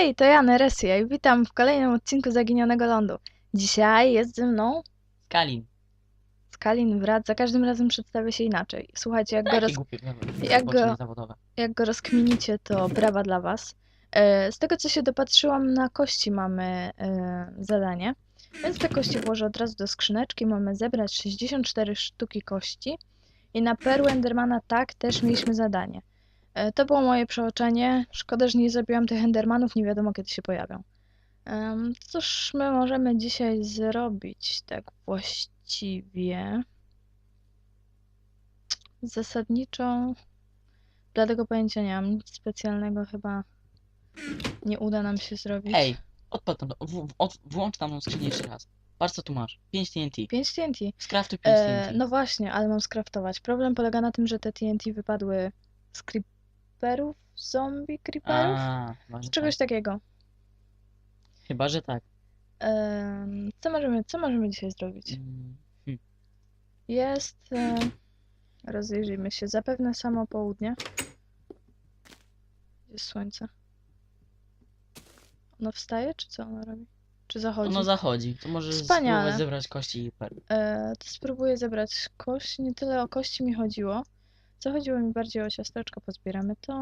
Hej, to ja, Neresia i witam w kolejnym odcinku Zaginionego Lądu. Dzisiaj jest ze mną Kalin. Skalin Wrat, za każdym razem przedstawia się inaczej. Słuchajcie, jak go, roz... głupie jak go- zawodowe. jak go rozkminicie, to brawa dla was. E, Z tego, co się dopatrzyłam, na kości mamy e, zadanie, więc te kości włożę od razu do skrzyneczki. Mamy zebrać 64 sztuki kości i na perłę Endermana tak też mieliśmy zadanie. E, To było moje przeoczenie. Szkoda, że nie zabiłam tych Endermanów, nie wiadomo kiedy się pojawią. Cóż my możemy dzisiaj zrobić tak właściwie? Zasadniczo Dlatego pojęcia nie mam. Nic specjalnego chyba nie uda nam się zrobić. Ej, odpal tam, w, w, od, włącz tam tą skrzynię jeszcze raz. Patrz co tu masz. 5 TNT. 5 TNT. Skraftuj 5 E, TNT. no właśnie, ale mam skraftować. Problem polega na tym, że te TNT wypadły z creeperów, zombie creeperów? A, czegoś tak. takiego. Chyba, że tak. Em, co możemy, co możemy dzisiaj zrobić? Mm, hm. Jest... E, rozejrzyjmy się. Zapewne samo południe. Gdzie jest słońce? Ono wstaje, czy co ono robi? Czy zachodzi? Ono zachodzi. To możesz Wspaniale. spróbować zebrać kości i perły. E, to spróbuję zebrać kość. Nie tyle o kości mi chodziło. Co chodziło mi bardziej o ciasteczko. Pozbieramy to,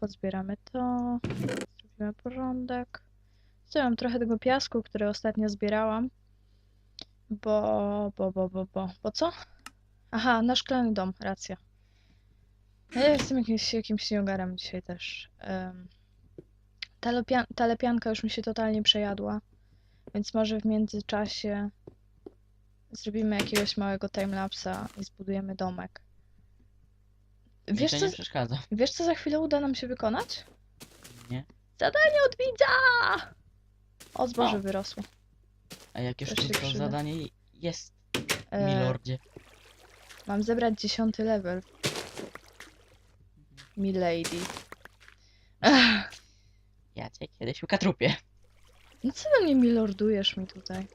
pozbieramy to. Zrobimy porządek. Zbieram trochę tego piasku, który ostatnio zbierałam. Bo, bo, bo, bo, bo. Bo co? Aha, na szklany dom, racja. Ja jestem jakimś, jakimś dzisiaj też. Em, ta, ta lepianka już mi się totalnie przejadła. Więc może w międzyczasie Zrobimy jakiegoś małego timelapsa i zbudujemy domek. Wiesz to co, nie przeszkadza. wiesz co za chwilę uda nam się wykonać? Nie? Zadanie od widza! O, zboże O. wyrosło. A jak już Też się to przyda. zadanie jest, E, milordzie. mam zebrać dziesiąty level. Milady. Ech, Ja cię kiedyś ukatrupię. no co do mnie milordujesz mi tutaj?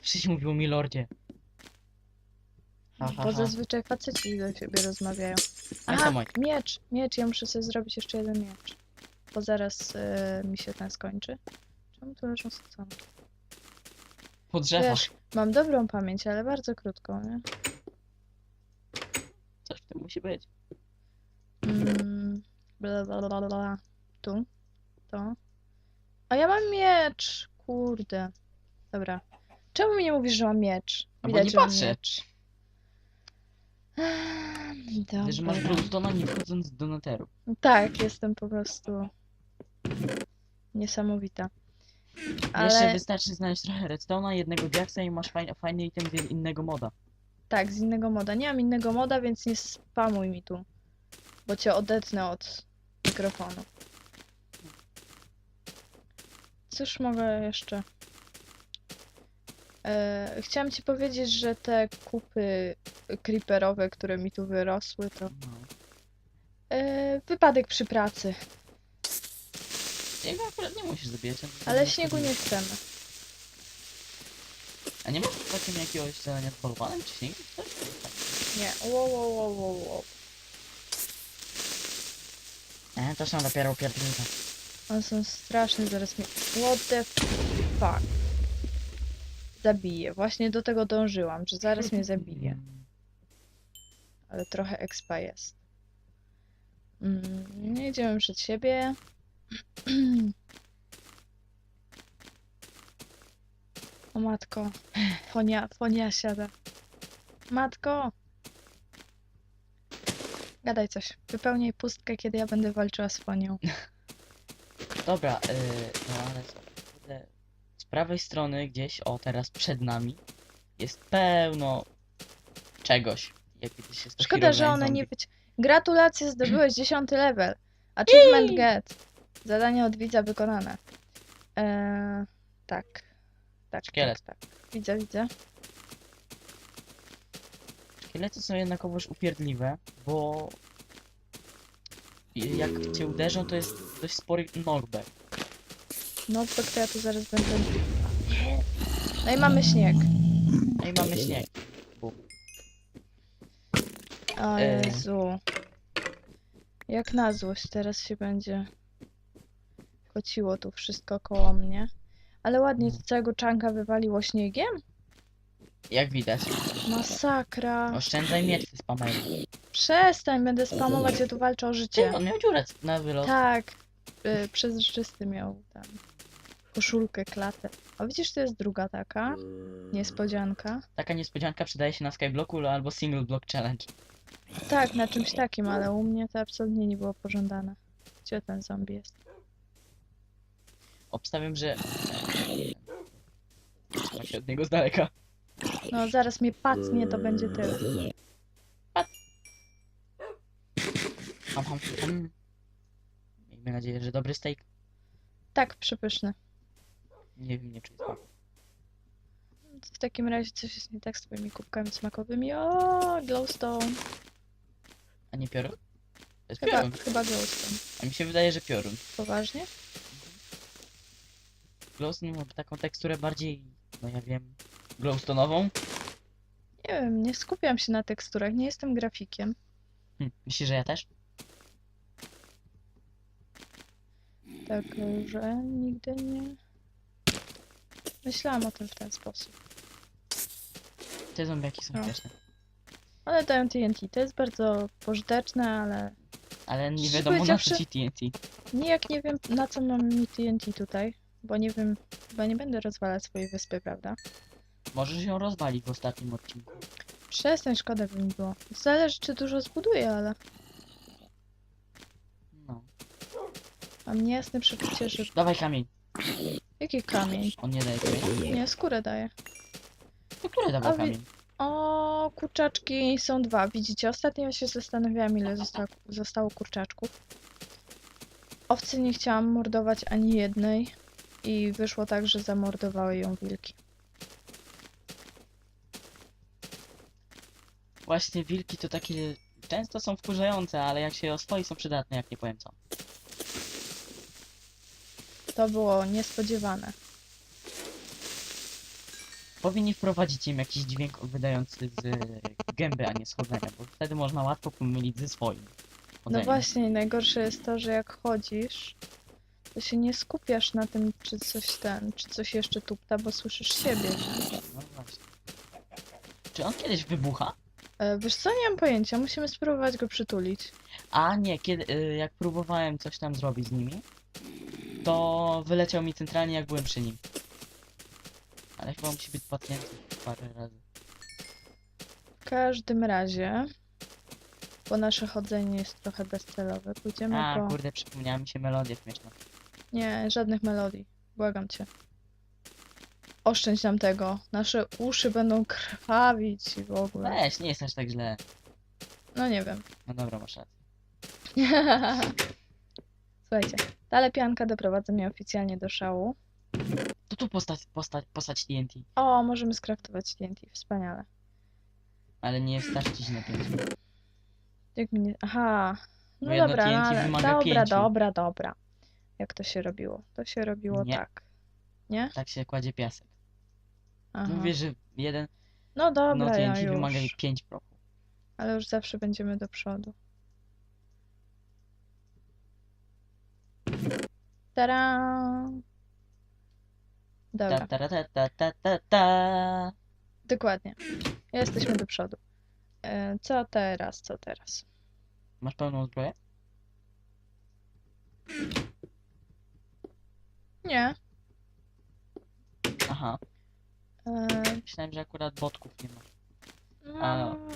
Wszyscy mówią milordzie. Ha, ha, Bo ha. zazwyczaj faceci do siebie rozmawiają. Ale Aha, miecz, miecz, ja muszę sobie zrobić jeszcze jeden miecz. Bo zaraz e, mi się ten skończy. Czemu tu leżą sadzone? Po drzewach. Wiesz, mam dobrą pamięć, ale bardzo krótką, nie? Coś w tym musi być. Mm, bla, bla, bla, bla, bla. Tu, to. A ja mam miecz! Kurde. Dobra. Czemu mi nie mówisz, że mam miecz? A bo nie że mam patrzę. miecz. Dobra. Że masz Bluestona nie wchodząc do neteru. Tak, jestem po prostu niesamowita. Jeszcze Ale wystarczy znaleźć trochę redstone'a, jednego diaksa i masz fajny, fajny item z innego moda. tak, z innego moda. Nie mam innego moda, więc nie spamuj mi tu. Bo cię odetnę od mikrofonu. Cóż mogę jeszcze? E, chciałam ci powiedzieć, że te kupy creeperowe, które mi tu wyrosły, to No. e, wypadek przy pracy. Jego akurat nie musisz zabijać. on Ale śniegu nie chcemy. A nie masz takim jakiegoś zadania bałwanem czy śniegiem? Coś? Nie. Wow, wow, wow, wow, wow. E, to są dopiero pierdolnice. One są straszne, zaraz mnie... What the fuck? Zabije. Właśnie do tego dążyłam, że zaraz mnie zabije. Ale trochę expa jest. Mm, nie idziemy przed siebie. O matko. Fonia, fonia siada. Matko! Gadaj coś. Wypełniaj pustkę, kiedy ja będę walczyła z fonią. Dobra, yy, no ale prawej strony gdzieś, o teraz przed nami, jest pełno czegoś. Jak gdzieś jest to Szkoda, że one nie zombie. wyci... Gratulacje, zdobyłeś 10 level. Achievement Jej! get. Zadanie od widza wykonane. Eee, tak. Tak, Szkielet. tak, tak. Widzę, widzę. Szkielety są jednakowoż upierdliwe, bo jak cię uderzą, to jest dość spory knockback. No to to ja tu zaraz będę... No i mamy śnieg. No i mamy śnieg. O E. Jezu. Jak na złość teraz się będzie spociło tu wszystko koło mnie. Ale ładnie z całego czanka wywaliło śniegiem. Jak widać. Masakra. Oszczędzaj miecz, ty spamer. Przestań, będę spamować, ja tu walczę o Ty, życie. on miał dziurę na wylot. Tak, y, przezroczysty miał tam koszulkę, klatę. A widzisz, to jest druga taka niespodzianka. Taka niespodzianka przydaje się na Skyblocku albo Single Block Challenge. Tak, na czymś takim, ale u mnie to absolutnie nie było pożądane. Gdzie ten zombie jest? Obstawiam, że... Trzymaj się od niego z daleka. No, zaraz mnie pacnie, to będzie tyle. Ham, ham, ham. Miejmy nadzieję, że dobry steak. Tak, przepyszny. Nie wiem, nie smaku. W takim razie coś jest nie tak z twoimi kubkami smakowymi. O, glowstone. A nie piorun? To jest Chyba, piorun. chyba glowstone. A mi się wydaje, że piorun. Poważnie? Glowstone ma taką teksturę bardziej, no ja wiem, glowstone'ową. Nie wiem, nie skupiam się na teksturach, nie jestem grafikiem. Hm, myślisz, że ja też? Także nigdy nie... Myślałam o tym w ten sposób. Te zombiaki są No. śmieszne. One dają TNT. To jest bardzo pożyteczne, ale Ale nie Szczerze wiadomo na co powiedziawszy- ci TNT. nijak nie wiem na co mamy mi TNT tutaj. Bo nie wiem, chyba nie będę rozwalać swojej wyspy, prawda? Możesz ją rozwalić w ostatnim odcinku. Przestań, szkoda by mi było. Zależy czy dużo zbuduję, ale No. mam niejasne przeczucie, że... Dawaj kamień. Jaki kamień? On nie daje kamienia. Nie, skórę daje. To który dawał A kamień? O, kurczaczki są dwa. Widzicie, ostatnio się zastanawiałam, ile zostało, zostało kurczaczków. Owcy nie chciałam mordować ani jednej i wyszło tak, że zamordowały ją wilki. Właśnie wilki to takie często są wkurzające, ale jak się oswoi są przydatne, jak nie powiem co. To było niespodziewane. Powinni wprowadzić im jakiś dźwięk wydający z gęby, a nie z chodzenia, bo wtedy można łatwo pomylić ze swoim. No chodzeniem. właśnie, najgorsze jest to, że jak chodzisz, to się nie skupiasz na tym, czy coś ten, czy coś jeszcze tupta, bo słyszysz siebie. No właśnie. Czy on kiedyś wybucha? E, wiesz co, nie mam pojęcia, musimy spróbować go przytulić. A nie, kiedy, y, jak próbowałem coś tam zrobić z nimi, to wyleciał mi centralnie jak byłem przy nim. Ale chyba musi być pacjentem parę razy. W każdym razie, bo nasze chodzenie jest trochę bezcelowe, pójdziemy A, po... kurde, przypomniała mi się melodia śmieszna. Nie, żadnych melodii. Błagam cię. Oszczędź nam tego. Nasze uszy będą krwawić i w ogóle. Weź, nie jest aż tak źle. No nie wiem. No dobra, masz rację. Słuchajcie, ta lepianka doprowadza mnie oficjalnie do szału. To tu postać, postać, postać TNT, O, możemy skraftować TNT. Wspaniale. ale nie starczy ci na pięć. Jak mnie... Aha. No Bo jedno dobra, no TNT ale... wymaga Dobra, pięciu. dobra, dobra. Jak to się robiło? To się robiło Nie. tak. Nie? Tak się kładzie piasek. Aha. Mówię, że jeden, No no dobra, ja TNT wymaga już. pięć prochu. Ale już zawsze będziemy do przodu. Tara! Dobra, Ta, ta, ta, ta, ta, ta, ta. dokładnie. Jesteśmy do przodu. E, Co teraz? Co teraz? Masz pełną zbroję? Nie. Aha, E, myślałem, że akurat botków nie masz. A. Mam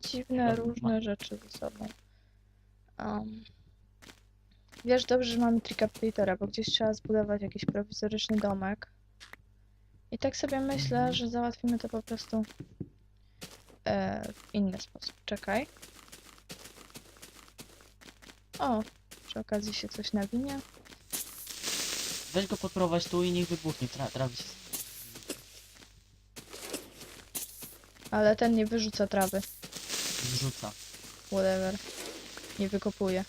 dziwne, Dobra, różne rzeczy ze sobą. Um, wiesz dobrze, że mamy Tricapitatora, bo gdzieś trzeba zbudować jakiś prowizoryczny domek. I tak sobie myślę, Mhm. że załatwimy to po prostu e, w inny sposób. Czekaj. O, przy okazji się coś nawinie. Weź go podprowadź tu i niech wybuchnie, tra trawi się. Ale ten nie wyrzuca trawy. Zrzuca. Whatever. Nie wykopuje.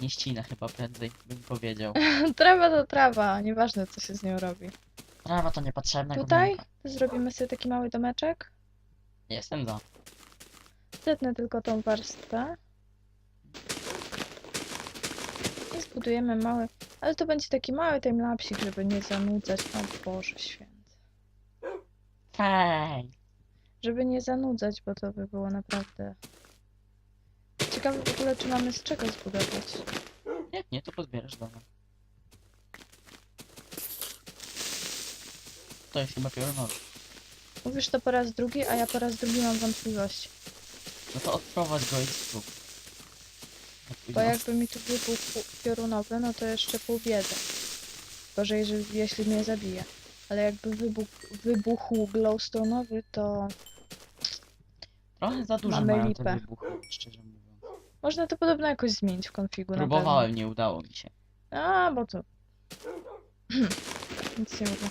Nie ścina chyba prędzej, bym powiedział. Trawa to trawa, nieważne co się z nią robi. Trawa to niepotrzebna Tutaj gównianka. zrobimy sobie taki mały domeczek. Jestem za. Zetnę tylko tą warstwę. I zbudujemy mały, ale to będzie taki mały timelapsik, żeby nie zanudzać. O Boże święty. Faj. Żeby nie zanudzać, bo to by było naprawdę... Ciekawe w ogóle, czy mamy z czego zbudować. Jak nie, to pozbierasz domek. To jest chyba piorunowy. Mówisz to po raz drugi, a ja po raz drugi mam wątpliwości. No to odprowadź go i zrób. Bo jakby mi tu wybuchł piorunowy, no to jeszcze pół biedy. Gorzej, że jeśli mnie zabije. Ale jakby wybuch, wybuchł glowstone'owy, to Trochę za dużo Mamy mają lipę. te wybuchy, szczerze. Można to podobno jakoś zmienić w konfigu Próbowałem, nie udało mi się. A, bo to... Nic nie mówię.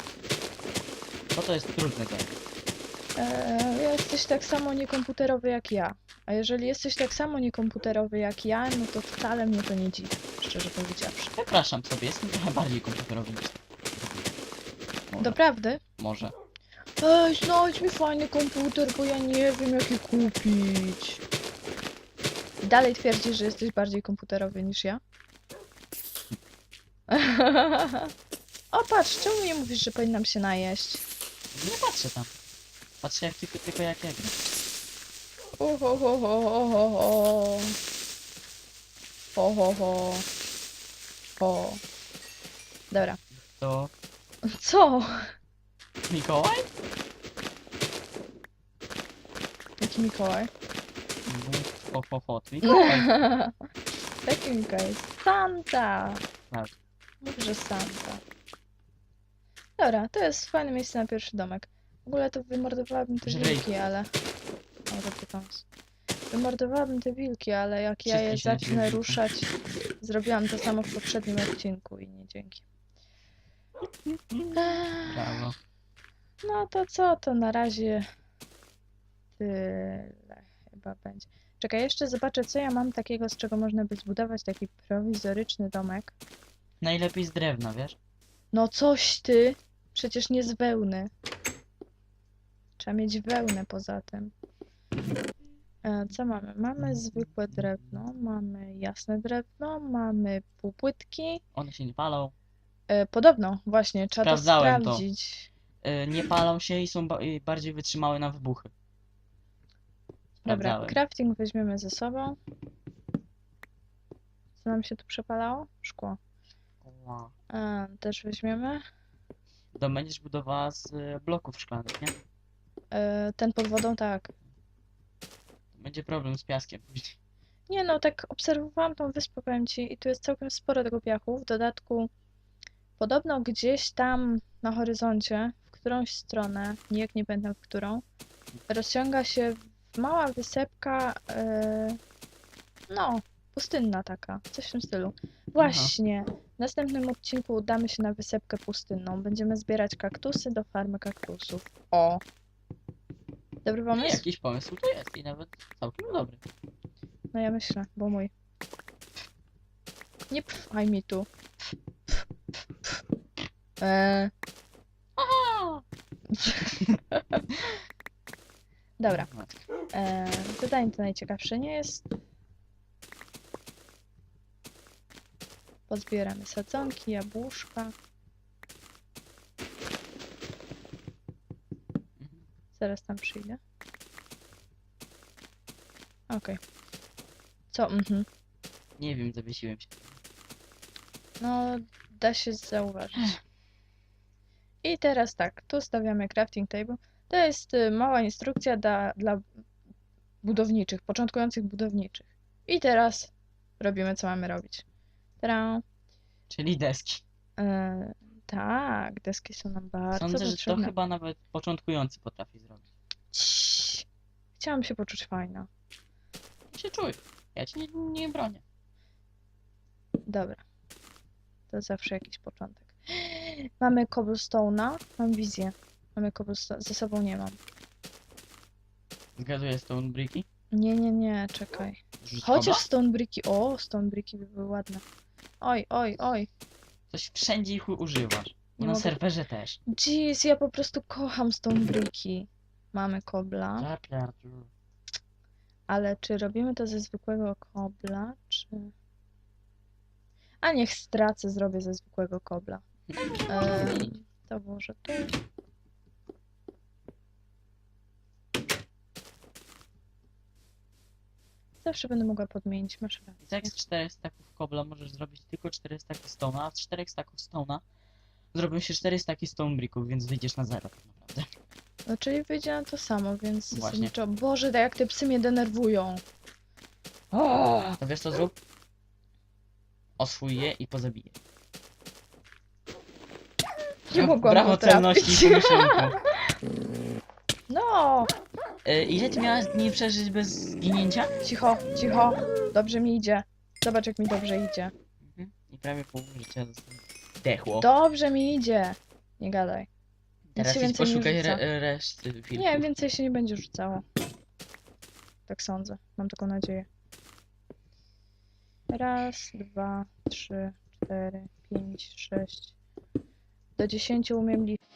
Bo to jest trudne game. Eee, jesteś tak samo niekomputerowy jak ja. A jeżeli jesteś tak samo niekomputerowy jak ja, no to wcale mnie to nie dziwi, szczerze powiedziawszy. Przepraszam sobie, jestem trochę bardziej komputerowy niż ty. Może. Doprawdy? Może. Ej, znajdź mi fajny komputer, bo ja nie wiem jaki kupić. Dalej twierdzisz, że jesteś bardziej komputerowy niż ja? o patrz, czemu nie mówisz, że powinnam się najeść? Nie patrzę tam. Patrzę jak tylko, tylko jak ja gram. Ho, ho, ho, ho, ho, ho, ho. Ho, ho, ho. Ho. Dobra. To Co? Mikołaj? Jaki Mikołaj? Ho, ho, to Mikołaj. Taki Mikołaj. Santa! Tak. Że Santa. Dobra, to jest fajne miejsce na pierwszy domek. W ogóle to wymordowałabym te Żryj. wilki, ale... O, dobry pomysł. Wymordowałabym te wilki, ale jak ja je Wszystkie się zacznę ruszać... Zrobiłam to samo w poprzednim odcinku i nie dzięki. Eee, Brawo. No to co, to na razie tyle chyba będzie. Czekaj, jeszcze zobaczę, co ja mam takiego, z czego można by zbudować taki prowizoryczny domek. Najlepiej z drewna, wiesz? No coś ty! Przecież nie z wełny. Trzeba mieć wełnę poza tym. E, co mamy? Mamy zwykłe drewno, mamy jasne drewno, mamy półpłytki. One się nie palą. E, podobno, właśnie, trzeba Sprawdzałem to to. sprawdzić. y, nie palą się i są ba i bardziej wytrzymałe na wybuchy. Dobra, Sprawdzałem. crafting weźmiemy ze sobą. Co nam się tu przepalało? Szkło. Ła. E, też weźmiemy. To będziesz budowała z y, bloków szklanych, nie? E, ten pod wodą, tak. Będzie problem z piaskiem później. Nie no, tak obserwowałam tą wyspę, powiem ci, i tu jest całkiem sporo tego piachu. W dodatku, podobno gdzieś tam na horyzoncie, w którąś stronę, nijak nie pamiętam w którą, rozciąga się mała wysepka, e, no, pustynna taka, coś w tym stylu. Właśnie, w następnym odcinku udamy się na wysepkę pustynną. Będziemy zbierać kaktusy do farmy kaktusów. O! Dobry Nie, pomysł? jakiś pomysł to jest i nawet całkiem dobry. No ja myślę, bo mój. Nie pchaj mi tu. Eee. Dobra, eee, pytanie to najciekawsze nie jest. Pozbieramy sadzonki, jabłuszka. Zaraz tam przyjdę. Okej. Co? Mhm. Nie wiem, zawiesiłem się. No, da się zauważyć. I teraz tak, tu stawiamy crafting table. To jest y, mała instrukcja dla, dla budowniczych, początkujących budowniczych. I teraz robimy, co mamy robić. Teraz, Czyli deski. e, tak, deski są nam bardzo Sądzę, że to potrzebne. chyba nawet początkujący potrafi zrobić. Ciii. Chciałam się poczuć fajna. Się czuję. Ja ci nie, nie bronię. Dobra. To zawsze jakiś początek. Mamy cobblestone'a. Mam wizję. Mamy cobblestone. Ze sobą nie mam. Zgaduję stone bricki. Nie, nie, nie, czekaj. Rzuć Chociaż kobla? stone bricki. O, stone bricki by były ładne. Oj, oj, oj. Coś wszędzie ich używasz. Nie na mogę- serwerze też. Jeez, ja po prostu kocham stone bricki. Mamy kobla. Zapierdol. Ale czy robimy to ze zwykłego kobla, czy... A niech stracę, zrobię ze zwykłego kobla. Em, to włożę tu. Zawsze będę mogła podmienić, masz rację. tak z 4 staków kobla możesz zrobić tylko 4 staki stona, a z 4 staków stona zrobią się 4 staki stone bricków, więc wyjdziesz na zero tak naprawdę. No czyli wyjdzie na to samo, więc Właśnie. zasadniczo... Boże, tak jak te psy mnie denerwują. O! To wiesz co zrób? Oswój je i pozabiję. Nie mogłam Brawo go trafić. celności i. No! Y, ile ty miałaś dni przeżyć bez zginięcia? Cicho, cicho. Dobrze mi idzie. Zobacz, jak mi dobrze idzie. Mhm. I prawie pół życia zdechło. Dobrze mi idzie. Nie gadaj. Teraz się idź więcej nie poszukaj rzuca. re reszty filmów. Nie, więcej się nie będzie rzucało. Tak sądzę. Mam taką nadzieję. Raz, dwa, trzy, cztery, pięć, sześć. Do dziesięciu umiem liczyć.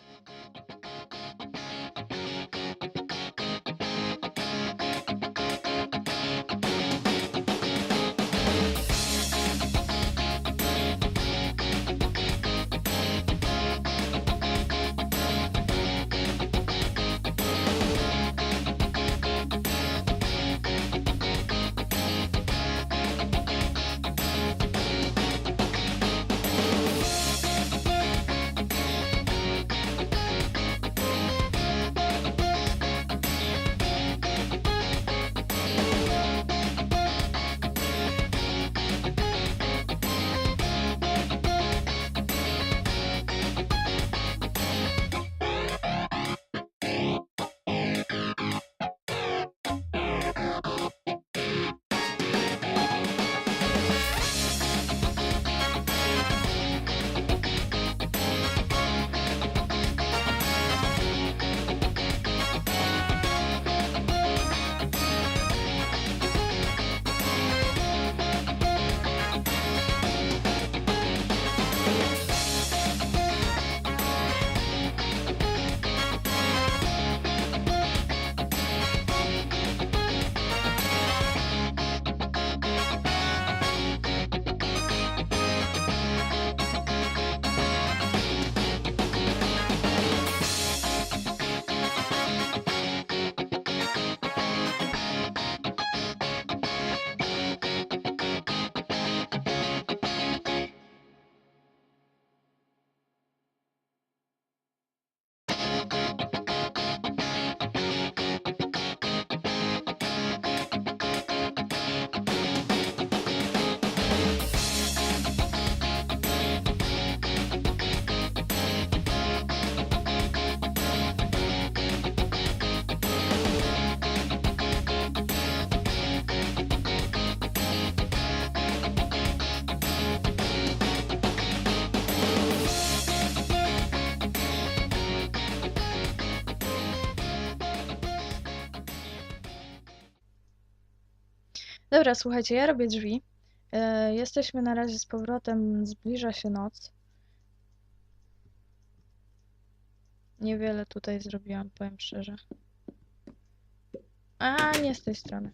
Dobra, słuchajcie, ja robię drzwi. E, jesteśmy na razie z powrotem, zbliża się noc. Niewiele tutaj zrobiłam, powiem szczerze. A, nie z tej strony.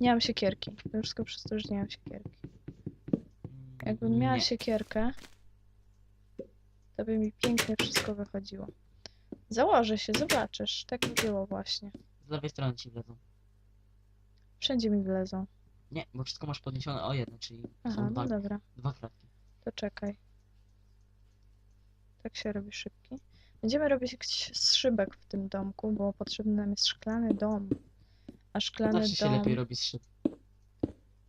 Nie mam siekierki. To wszystko przez to, że nie mam siekierki. Jakbym miała siekierkę, to by mi pięknie wszystko wychodziło. Założę się, zobaczysz. Tak by było właśnie. Z lewej strony ci wlezą. Wszędzie mi wlezą. Nie, bo wszystko masz podniesione o jedno, czyli Aha, są no dwa, dobra. dwa kratki. To czekaj. Tak się robi szybki. Będziemy robić z szybek w tym domku, bo potrzebny nam jest szklany dom. A szklany Zawsze się dom lepiej robi z szyb.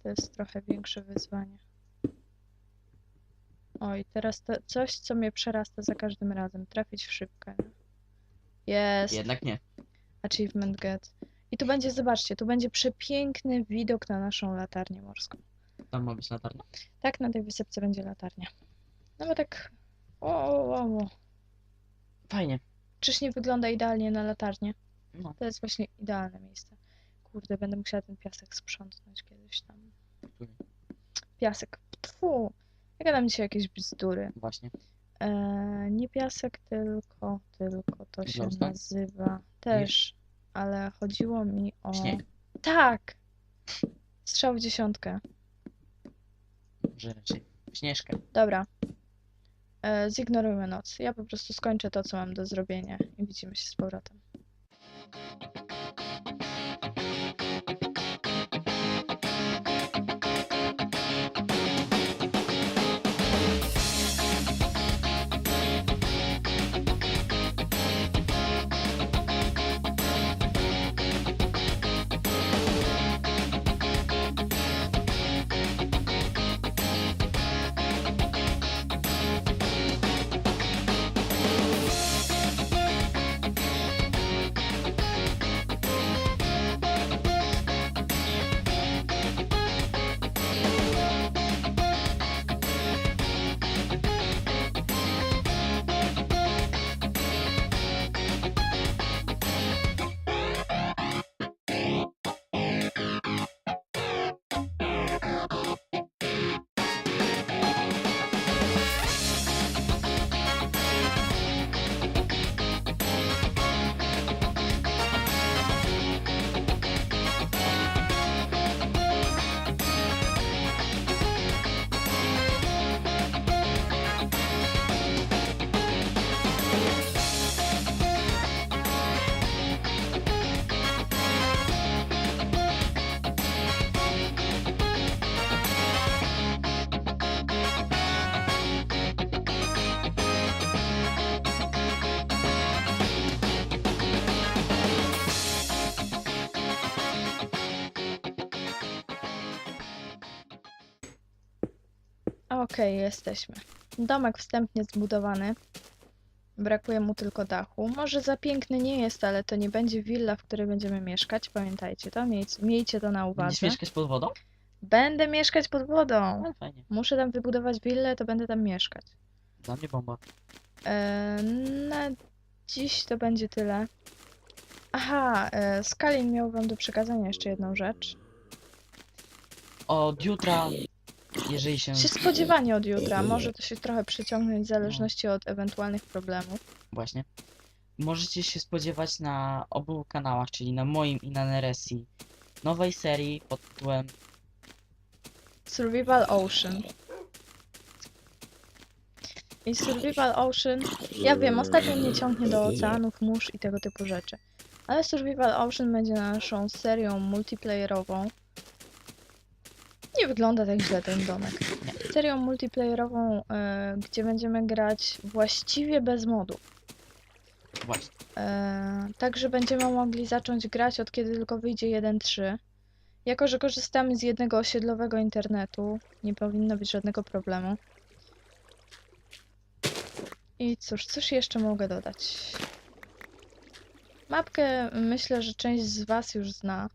to jest trochę większe wyzwanie. Oj, teraz to coś, co mnie przerasta za każdym razem. Trafić w szybkę. Jest. Jednak nie. Achievement get. I tu będzie, zobaczcie, tu będzie przepiękny widok na naszą latarnię morską. Tam ma być latarnia. Tak, na tej wysepce będzie latarnia. No bo tak... O, o, o, o. Fajnie. Czyż nie wygląda idealnie na latarnię? No, To jest właśnie idealne miejsce. Kurde, będę musiała ten piasek sprzątnąć kiedyś tam. który? Piasek. Tfu. Ja gadam dzisiaj jakieś bzdury. Właśnie. Eee, nie piasek, tylko, tylko to się Glowstone? nazywa też, ale chodziło mi o... Śnieg. Tak! Strzał w dziesiątkę. Może raczej. Śnieżkę. Dobra. E, zignorujmy noc. Ja po prostu skończę to, co mam do zrobienia i widzimy się z powrotem. Okej, jesteśmy. Domek wstępnie zbudowany. Brakuje mu tylko dachu. Może za piękny nie jest, ale to nie będzie willa, w której będziemy mieszkać. Pamiętajcie to, miejcie, miejcie to na Będziesz uwadze. mieszkać pod wodą? Będę mieszkać pod wodą. Ale fajnie. Muszę tam wybudować willę, to będę tam mieszkać. Dla mnie bomba. E, na dziś to będzie tyle. Aha, e, Skalin miał wam do przekazania jeszcze jedną rzecz. Od jutra, jeżeli się... Się spodziewanie od jutra. Może to się trochę przeciągnąć w zależności od ewentualnych problemów. Właśnie. Możecie się spodziewać na obu kanałach, czyli na moim i na Neresi, nowej serii pod tytułem Survival Ocean. I Survival Ocean, ja wiem, ostatnio mnie ciągnie do oceanów, mórz i tego typu rzeczy. Ale Survival Ocean będzie naszą serią multiplayerową. Nie wygląda tak źle ten domek. Serią multiplayerową, e, gdzie będziemy grać właściwie bez modów. właśnie. E, Także będziemy mogli zacząć grać od kiedy tylko wyjdzie 1.3. Jako, że korzystamy z jednego osiedlowego internetu, nie powinno być żadnego problemu. I cóż, cóż jeszcze mogę dodać? Mapkę myślę, że część z Was już zna.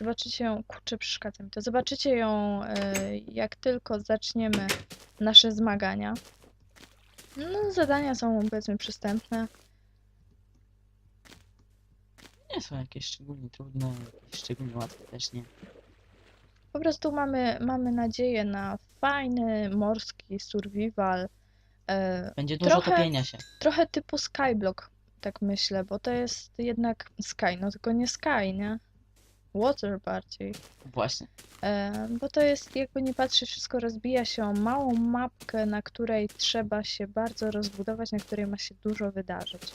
Zobaczycie ją, kurczę, przeszkadza mi to. Zobaczycie ją, e, jak tylko zaczniemy nasze zmagania. No, zadania są powiedzmy przystępne. Nie są jakieś szczególnie trudne, jakieś szczególnie łatwe też nie. Po prostu mamy, mamy nadzieję na fajny morski survival. E, Będzie dużo Trochę- topienia się. trochę typu Skyblock, tak myślę, bo to jest jednak Sky, no tylko nie Sky, nie? Water bardziej. Właśnie. E, bo to jest, jakby nie patrzeć, wszystko rozbija się o małą mapkę, na której trzeba się bardzo rozbudować, na której ma się dużo wydarzyć.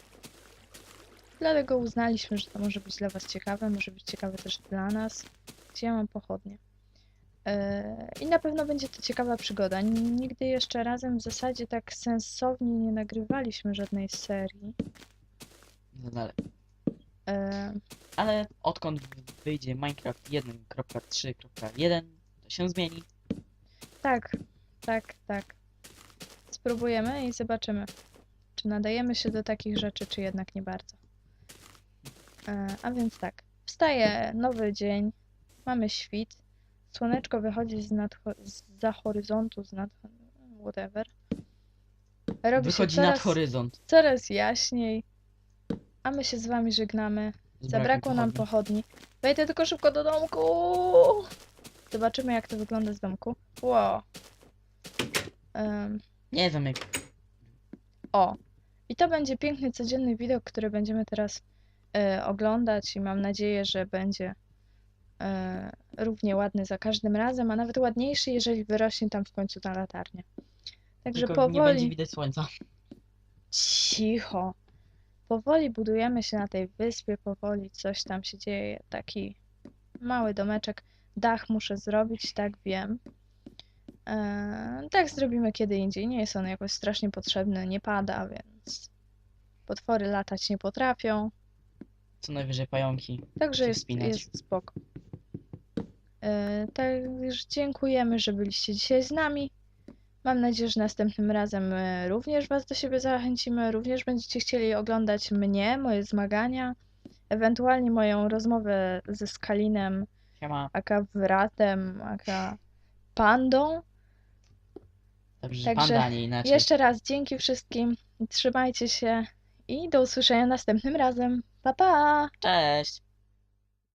Dlatego uznaliśmy, że to może być dla Was ciekawe, może być ciekawe też dla nas. Gdzie ja mam pochodnie? E, I na pewno będzie to ciekawa przygoda. Nigdy jeszcze razem w zasadzie tak sensownie nie nagrywaliśmy żadnej serii. No dalej. E, Ale odkąd wyjdzie Minecraft 1.3.1, to się zmieni. Tak, tak, tak. Spróbujemy i zobaczymy, czy nadajemy się do takich rzeczy, czy jednak nie bardzo. E, a więc tak, wstaje nowy dzień, mamy świt, słoneczko wychodzi z, za horyzontu, z nad... whatever. Robi Wychodzi się nad coraz, horyzont. coraz jaśniej, a my się z wami żegnamy. Zabrakło nam pochodni. Wejdę tylko szybko do domku. Zobaczymy, jak to wygląda z domku. Wow. Em, Nie jak... o. I to będzie piękny, codzienny widok, który będziemy teraz e, oglądać i mam nadzieję, że będzie e, równie ładny za każdym razem, a nawet ładniejszy, jeżeli wyrośnie tam w końcu ta latarnia. Także Tylko nie będzie powoli, widać słońca. cicho, powoli budujemy się na tej wyspie, powoli coś tam się dzieje, taki mały domeczek, dach muszę zrobić, tak wiem. E, tak zrobimy kiedy indziej, nie jest on jakoś strasznie potrzebny, nie pada, więc potwory latać nie potrafią. Co najwyżej pająki. Także jest, wspinać. jest spoko. E, Także dziękujemy, że byliście dzisiaj z nami. Mam nadzieję, że następnym razem e, również Was do siebie zachęcimy, również będziecie chcieli oglądać mnie, moje zmagania, ewentualnie moją rozmowę ze Skalinem, Siema. aka Wratem, aka Pandą. Dobrze, że Także panda, nie inaczej. Jeszcze raz dzięki wszystkim, trzymajcie się i do usłyszenia następnym razem. Pa pa! Cześć.